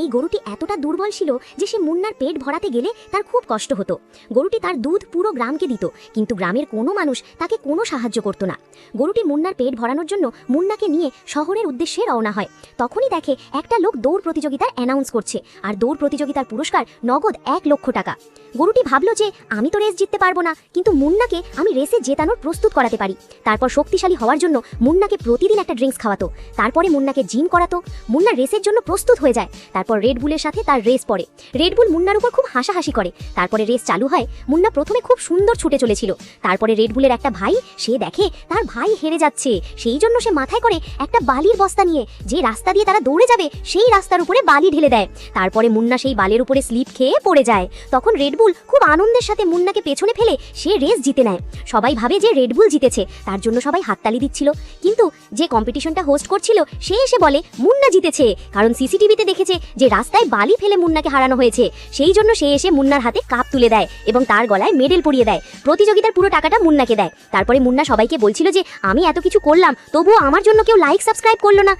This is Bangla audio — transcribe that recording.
এই গরুটি এতটা দুর্বল ছিল যে সে মুন্নার পেট ভরাতে গেলে তার খুব কষ্ট হতো। গরুটি তার দুধ পুরো গ্রামকে দিত, কিন্তু গ্রামের কোনো মানুষ তাকে কোনো সাহায্য করত না। গরুটি মুন্নার পেট ভরানোর জন্য মুন্নাকে নিয়ে শহরের উদ্দেশ্যে রওনা হয়। তখনই দেখে একটা লোক দৌড় প্রতিযোগিতার অ্যানাউন্স করছে, আর দৌড় প্রতিযোগিতার পুরস্কার নগদ এক লক্ষ টাকা। গরুটি ভাবলো যে আমি তো রেস জিততে পারব না, কিন্তু মুন্নাকে আমি রেসে জেতানোর প্রস্তুত করাতে পারি। তারপর শক্তিশালী হওয়ার জন্য মুন্নাকে প্রতিদিন একটা ড্রিঙ্কস খাওয়াতো। তারপরে মুন্নাকে জিম করাতো। মুন্না রেসের জন্য প্রস্তুত হয়ে যায়। তারপর রেড বুলের সাথে তার রেস পড়ে। রেড বুল মুন্নার উপর খুব হাসাহাসি করে। তারপরে রেস চালু হয়। মুন্না প্রথমে খুব সুন্দর ছুটে চলেছিল। তারপরে রেডবুলের একটা ভাই, সে দেখে তার ভাই হেরে যাচ্ছে। সেই জন্য সে মাথায় করে একটা বালির বস্তা নিয়ে। যে রাস্তা দিয়ে তারা দৌড়ে যাবে, সেই রাস্তার উপরে বালি ঢেলে দেয়। তারপরে মুন্না সেই বালের উপরে স্লিপ খেয়ে পড়ে যায়। তখন রেডবুল খুব আনন্দের সাথে মুন্নাকে পেছনে ফেলে সে রেস জিতে নেয়। সবাই ভাবে যে রেডবুল জিতেছে, তার জন্য সবাই হাততালি দিচ্ছিল। কিন্তু যে কম্পিটিশনটা হোস্ট করছিল, সে এসে বলে, মুন্না জিতেছে। কারণ সিসিটিভিতে দেখেছে যে রাস্তায় বালি ফেলে মুন্নাকে হারানো হয়েছে। সেই জন্য সে এসে মুন্নার হাতে কাপ তুলে দেয় এবং তার গলায় মেডেল পরিয়ে দেয়। প্রতিযোগিতার পুরো টাকাটা মুন্নাকে দেয়। তারপরে মুন্না সবাইকে বলছিল যে, আমি এত কিছু করলাম, তবুও আমার জন্য কেউ লাইক সাবস্ক্রাইব করল না।